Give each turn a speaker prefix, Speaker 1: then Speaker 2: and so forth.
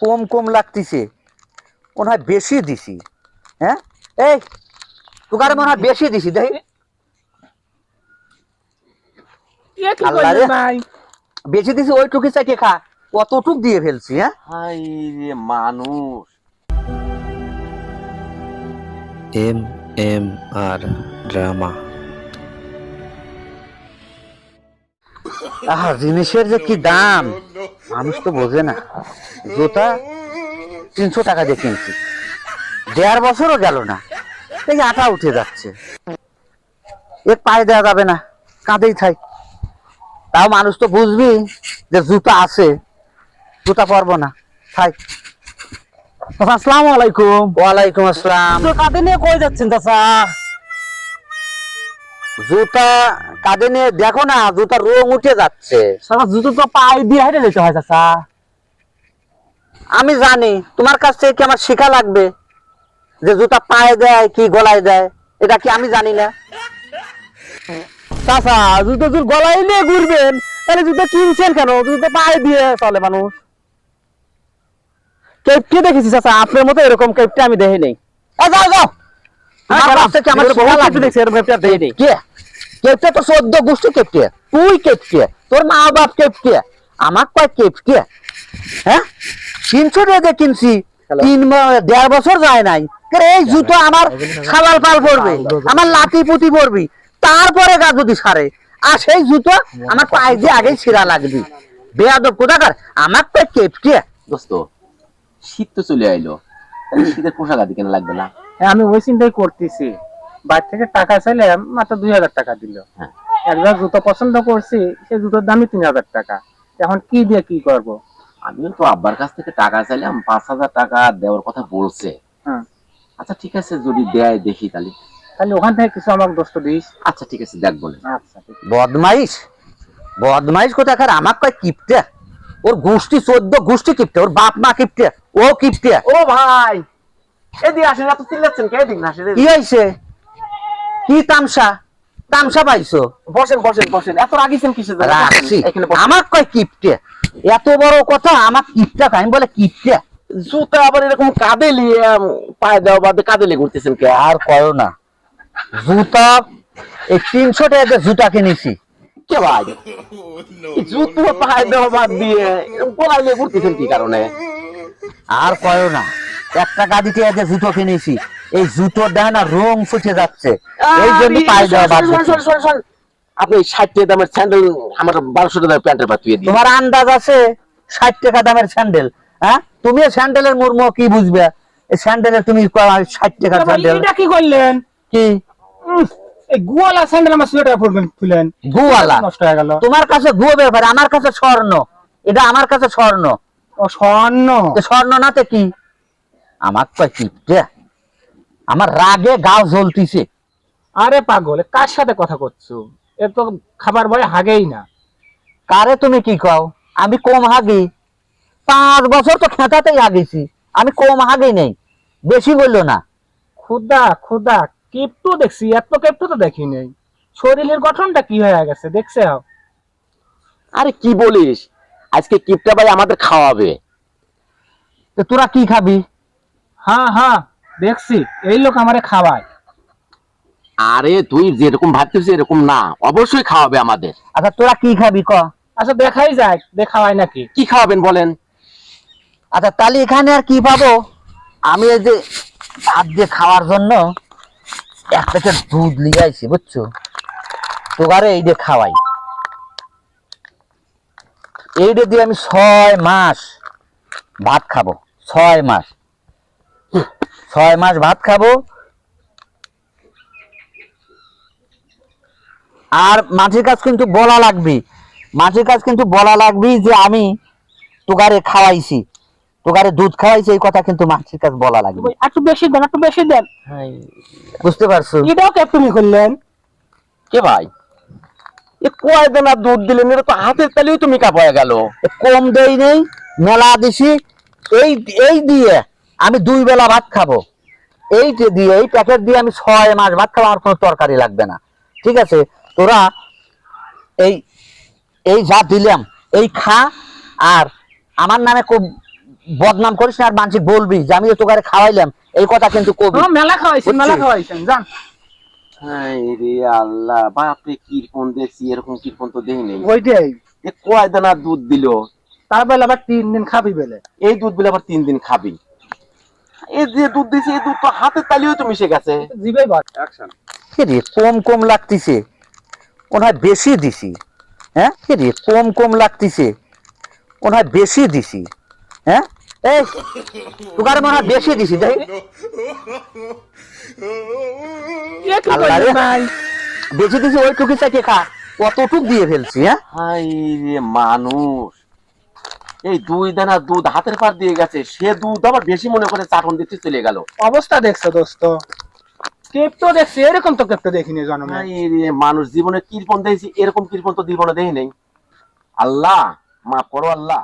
Speaker 1: কম কম লাগতেছে। মনে হয় বেশি দিছি। হ্যাঁ? এই তোকারে মনে হয় বেশি দিছি দেখি। বেশি দিছি ওইটুকু চাইতে খা। কতটুক দিয়ে ফেলছি হ্যাঁ?
Speaker 2: মানুষ।
Speaker 3: এম এম আর ড্রামা।
Speaker 1: আহা জিনিসের যে কি দাম? মানুষ তো বোঝে না। জুতা তিনশো টাকা দিয়ে কিনছি। দেড় বছরও গেল না। এই আটা উঠে যাচ্ছে। এর পায়ে দেওয়া যাবে না। কাঁধেই থাই। তাও মানুষ তো বুঝবি যে জুতা আছে। জুতা পরবো না। থাই।
Speaker 4: আসসালামু আলাইকুম।
Speaker 1: ওয়ালাইকুম আসসালাম।
Speaker 4: কাঁদে নিয়ে কই যাচ্ছেন চাচা?
Speaker 1: জুতা কাঁধে নিয়ে দেখো না জুতার রং উঠে যাচ্ছে।
Speaker 4: সারা জুতো তো পায়ে দিয়ে হেঁটে যেতে হয় চাচা।
Speaker 1: আমি জানি তোমার কাছ থেকে কি আমার শেখা লাগবে? যে জুতা পায়ে দেয় কি গলায় দেয় এটা কি আমি জানি না।
Speaker 4: চাচা জুতো জুর গলায় নিয়ে ঘুরবেন তাহলে জুতো কিনছেন কেন? জুতো পায়ে দিয়ে চলে মানুষ। কেপটি দেখেছি চাচা? আপনার মতো এরকম কেপটি আমি দেখি নেই।
Speaker 1: যাও যাও। তোমার কাছ থেকে আমার শেখা লাগবে?
Speaker 4: দেখছি এরকম কেপটি দেখি নেই।
Speaker 1: কে? কেপটে তো চোদ্দ গোষ্ঠী কেপটে তুই কেপটে তোর মা বাপ কেপটে আমার কয় কেপটে হ্যাঁ? তিনশো টাকা কিনছি। তিন দেড় বছর যায় নাই। এই জুতো আমার সালাল পাল পড়বে আমার লাতি পুতি পড়বি তারপরে গা যদি সারে আর সেই জুতো আমার পায়ে দিয়ে আগেই ছিঁড়া লাগবি। বেয়াদব কোথাকার? আমার তো কেপটে
Speaker 2: দোস্ত শীত তো চলে আইলো। শীতের পোশাক আদি কেন লাগবে না?
Speaker 4: হ্যাঁ, আমি ওই চিন্তাই করতেছি। বাইরে থেকে টাকা চাইলাম মাত্র দুই হাজার টাকা দিল।
Speaker 2: হ্যাঁ।
Speaker 4: একবার জুতো পছন্দ করছি সেই জুতোর দামই তিন হাজার টাকা। এখন কি দিয়ে কি করব?
Speaker 2: আমিও তো আব্বার কাছ থেকে টাকা চাইলাম পাঁচ হাজার টাকা দেওয়ার কথা বলছে।
Speaker 4: হ্যাঁ।
Speaker 2: আচ্ছা ঠিক আছে যদি দেয় দেখি তাহলে।
Speaker 4: তাহলে ওখান থেকে কিছু আমাকে দোস্ত দিস।
Speaker 2: আচ্ছা ঠিক আছে দেখ বলে।
Speaker 4: আচ্ছা
Speaker 1: বদমাইশ? বদমাইশ কোথাকার আমার কয় কিপটে? ওর গোষ্ঠী চোদ্দ গোষ্ঠী কিপটে ওর বাপ মা কিপটে ও কিপটে।
Speaker 2: ও ভাই এদিকে আসেন এত চিল্লাচ্ছেন কে? এদিক না আসেন
Speaker 1: কি হয়েছে? কি তামসা? তামসা পাইছো?
Speaker 2: বসেন বসেন বসেন। এত রাগিছেন বসেন।
Speaker 1: আমার কয় কিপটে? এত বড় কথা আমার কিপটা আমি বলে কিপটে।
Speaker 2: জুতা আবার এরকম কাঁদে পায়ে দেওয়া বাদে কাঁদে ঘুরতেছেন কে?
Speaker 1: আর কয়ও না। জুতা এই তিনশো টাকা জুতা কিনেছি।
Speaker 2: কে ভাই? জুতো পায়ে দেওয়া বাদ দিয়ে গোলায় নিয়ে ঘুরতেছেন কি কারণে?
Speaker 1: আর কয়ও না। এক টাকা দিতে জুতো কিনেছি। এই জুতোর দেখে না রং ফুটে যাচ্ছে। এই জন্য পায়ে দেওয়া বাদ।
Speaker 2: আপনি ষাট টাকা দামের স্যান্ডেল আমার বারোশো টাকা প্যান্টের পাত দিয়ে
Speaker 1: তোমার আন্দাজ আছে? ষাট টাকা দামের স্যান্ডেল হ্যাঁ? তুমি স্যান্ডেলের মর্ম কি বুঝবে? এই স্যান্ডেলের তুমি ষাট টাকার স্যান্ডেল।
Speaker 4: এটা কি করলেন?
Speaker 1: কি?
Speaker 4: এই গুয়ালা স্যান্ডেল আমার সোয়েটার খুলেন।
Speaker 1: গুয়ালা?
Speaker 4: নষ্ট হয়ে গেল।
Speaker 1: তোমার কাছে গুয়ো ব্যাপার আমার কাছে স্বর্ণ। এটা আমার কাছে স্বর্ণ।
Speaker 4: ও স্বর্ণ?
Speaker 1: তো স্বর্ণ নাতে কি? আমার কয় কি? আমার রাগে গাও জ্বলতিছে।
Speaker 4: আরে পাগল কার সাথে কথা করছ? এ তো খাবার ভয়ে হাগেই না।
Speaker 1: কারে তুমি কি কও? আমি কম হাগি। পাঁচ বছর তো খেতাতেই হাগিছি। আমি কম হাগি নেই। বেশি বলল না।
Speaker 4: খুদা খুদা কেপটু দেখছি এত কেপটু তো দেখি নেই। শরীরের গঠনটা কি হয়ে গেছে দেখছে?
Speaker 2: আরে কি বলিস? আজকে কিপটা ভাই আমাদের খাওয়াবে।
Speaker 1: তো তোরা কি খাবি?
Speaker 4: হ্যাঁ হ্যাঁ। দেখছি এই লোক আমারে খাওয়ায়।
Speaker 2: আরে তুই যেরকম ভাবছিস এরকম না অবশ্যই খাওয়াবে আমাদের।
Speaker 1: আচ্ছা তোরা কি খাবি ক?
Speaker 4: আচ্ছা দেখাই যায় দেখাওয়ায় নাকি।
Speaker 2: কি খাওয়াবেন বলেন?
Speaker 1: আচ্ছা তাহলে এখানে আর কি পাবো? আমি এই যে ভাত দিয়ে খাওয়ার জন্য এক প্যাকেট দুধ নিয়ে আইছি বুঝছ? তোগারে এই দিয়ে খাওয়াই। এইটা দিয়ে আমি ছয় মাস ভাত খাব ছয় মাস। ছয় মাস ভাত খাব। আর মাঝের কাজ কিন্তু বলা লাগবে। মাঝের কাজ কিন্তু বলা লাগবে যে আমি তোগারে খাওয়াইছি। তোগারে দুধ খাওয়াইছি এই কথা কিন্তু মাঝের কাজ বলা লাগবে।
Speaker 4: একটু বেশি দেন একটু বেশি দেন।
Speaker 1: বুঝতে পারছ?
Speaker 4: এটাও কেপটুমি করলেন?
Speaker 2: কে ভাই? এ কয় দেনা দুধ দিলেন? এটা তো হাতের তালেও তুমি কাপড়ে গেল।
Speaker 1: কম দেই নেই মেলা দিছি। এই এই দিয়ে আমি দুই বেলা ভাত খাব। এই যে দিয়ে এই প্যাকেট দিয়ে আমি ছয় মাস ভাত খাব আমার কোনো তরকারি লাগবে না। ঠিক আছে? তোরা এই এই যা দিলাম এই খা আর আমার নামে খুব বদনাম করিস না আর মানসিক বলবি যে আমি তো তোকে খাওয়াইলাম। এই কথা কিন্তু কবি।
Speaker 4: হ্যাঁ, মেলা খাওয়াইছেন মেলা খাওয়াইছেন জান
Speaker 2: রে আল্লাহ বাপরে কীরকম দেখছি এরকম কীরকম তো দেখি নেই।
Speaker 4: ওইটাই
Speaker 2: কয় দানা দুধ দিল?
Speaker 4: তার বেলা আবার তিন দিন খাবি বেলে।
Speaker 2: এই দুধ বিলে আবার তিন দিন খাবি। এই যে দুধ দিছে এই দুধ তো হাতের তালিও তো মিশে গেছে।
Speaker 4: জিবে
Speaker 1: রে কম কম লাগতিছে। মনে হয় বেশি দিছি। হ্যাঁ? কে রে কম কম লাগতিছে। মনে হয় বেশি দিছি। হ্যাঁ? এই তোকার মনে হয় বেশি দিছি তাই। বেশি দিছি ওইটুকু চাইতে খা। কতটুক দিয়ে ফেলছি হ্যাঁ?
Speaker 2: হাই রে মানুষ। এই দুই দানা দুধ হাতের পার দিয়ে গেছে সে দুধ আবার বেশি মনে করে চাটন দিতে চলে গেল।
Speaker 4: অবস্থা দেখছ দোস্ত? কেপটো দেখছি এরকম তো কেপটো দেখিনি জন্মে।
Speaker 2: মানুষ জীবনে কিরপন দেখছি এরকম কিরপন তো জীবনে দেখি নেই। আল্লাহ মা করো আল্লাহ।